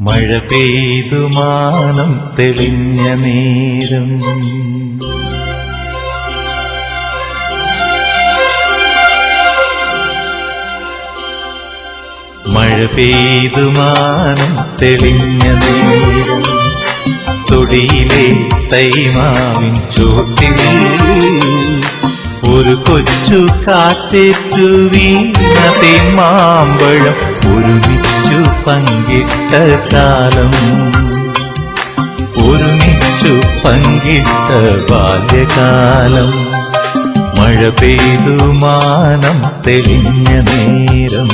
മഴ പെയ്തു മാനം തെളിഞ്ഞ നേരം. മഴ പെയ്തു മാനം തെളിഞ്ഞ നേരം. തൊടിയിലെ തൈമാവിൻ ചോട്ടിൽ ഒരു കൊച്ചു കാറ്റേറ്റു വീണ തേമാമ്പഴം ഒരുമിച്ചു പങ്കിട്ട ഒരുമിച്ചു പങ്കിട്ട ബാല്യകാലം. മഴ പെയ്തു മാനം തെളിഞ്ഞ നേരം